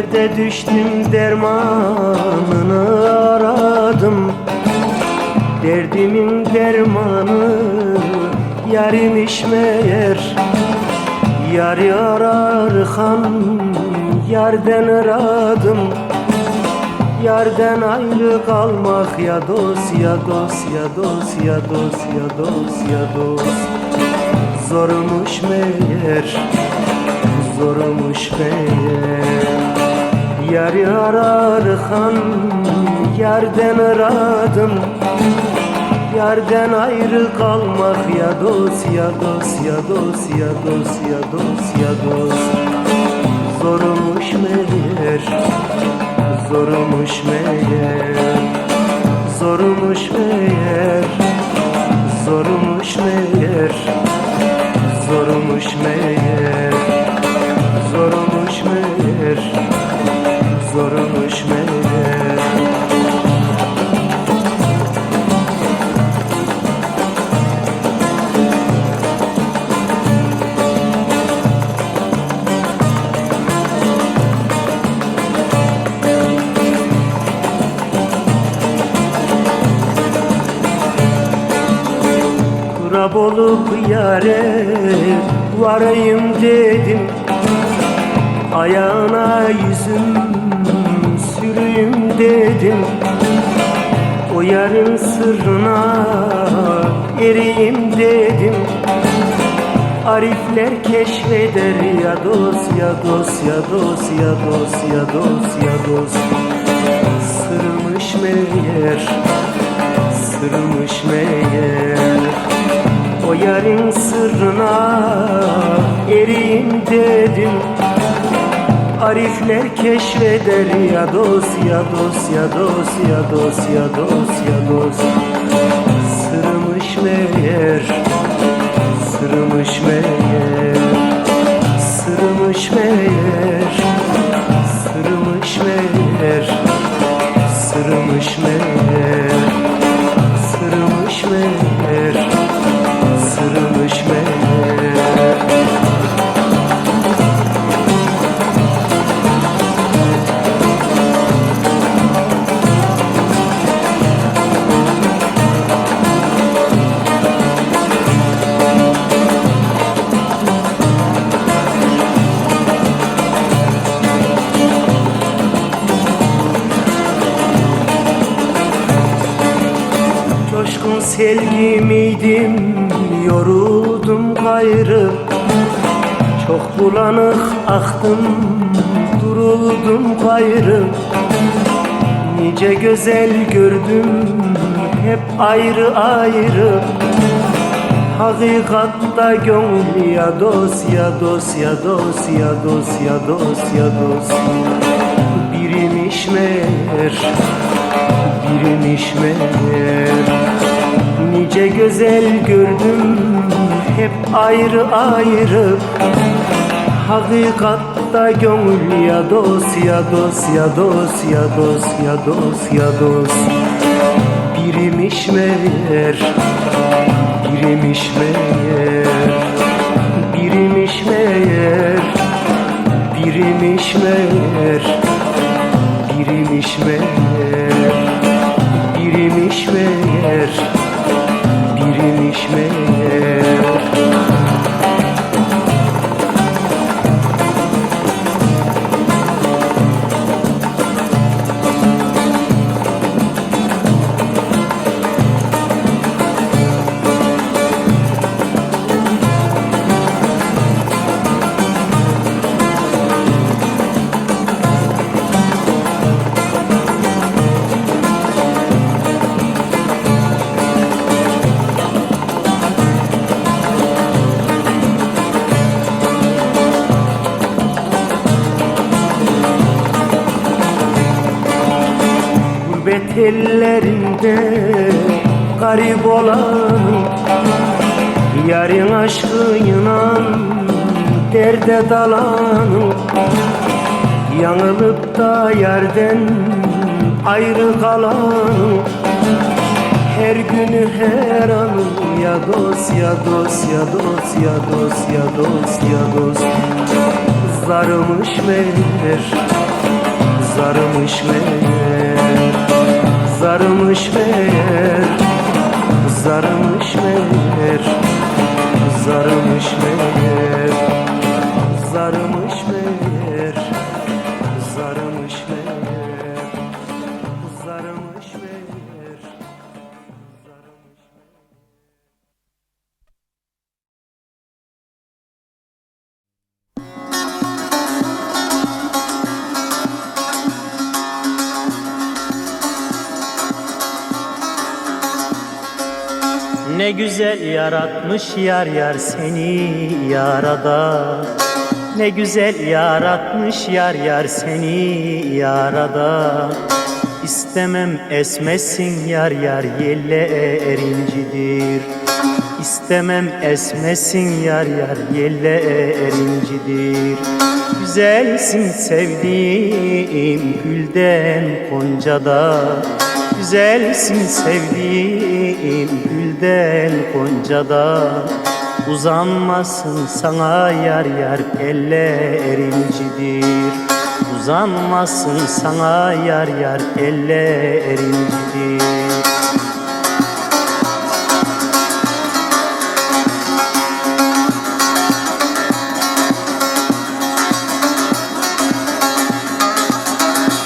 Derde düştüm dermanını aradım. Derdimin dermanı yarimiş meğer Yar ararken yerden aradım. Yerden ayrı kalmak ya dost ya dost ya dost ya dost ya dost ya dost. Zormuş meğer zormuş meğer Yar ararken yerden aradım. Yerden ayrı kalmak ya dost ya dost ya dost ya dost ya dost ya dost. Zormuş meğer Zormuş meğer Kurab olup yare varayım dedim. Ayağına yüzüm süreyim dedim. O yarın sırrına eriyim dedim. Arifler keşfeder ya dost ya dost ya dost ya dost ya dost ya dost. Sırmış meğer sırmış meğer O yarın sırrına eriyim dedim. Arifler keşfeder ya dost ya dost ya dost ya dost ya dost ya dost. Sırmış meğer Sırmış meğer Sırmış meğer sevgi miydim yoruldum gayrı. Çok bulanık aktım duruldum gayrı. Nice güzel gördüm hep ayrı ayrı. Hakikatta gönül ya dost ya dost ya dost ya dost ya Birimiş meğer birmiş meğer Nice güzel gördüm hep ayrı ayrı. Hakikatta gönül ya dost ya dost ya dost ya dost ya dost ya dost. Birimiş meğer Birimiş meğer Gurbet ellerinde garip olan Yarın aşkıyla derde dalan Yanılıp da yerden ayrı kalan Her günü her anı ya dost ya dost ya dost ya dost ya dost ya dost. Zarımış meğer Zarımış meğer Zarımış meğer Zarımış meğer Zarımış meğer Ne güzel yaratmış yar yar seni yarada Ne güzel yaratmış yar yar seni yarada İstemem esmesin yar yar yelle erincidir İstemem esmesin yar yar yelle erincidir Güzelsin sevdiğim gülden goncada Güzelsin sevdiğim gülden goncada Uzanmasın sana yar yar ellerincidir Uzanmasın sana yar yar ellerincidir